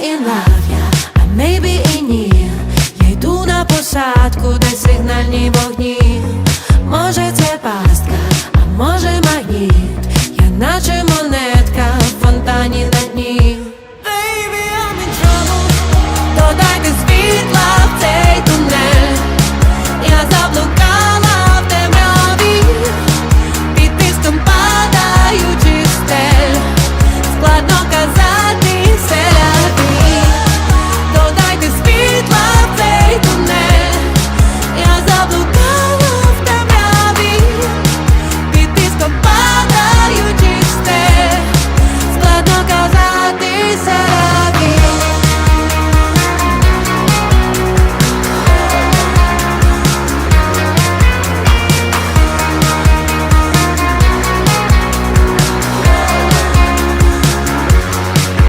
in love ya, yeah. а maybe і ні Я йду на посадку, де сигнальні вогні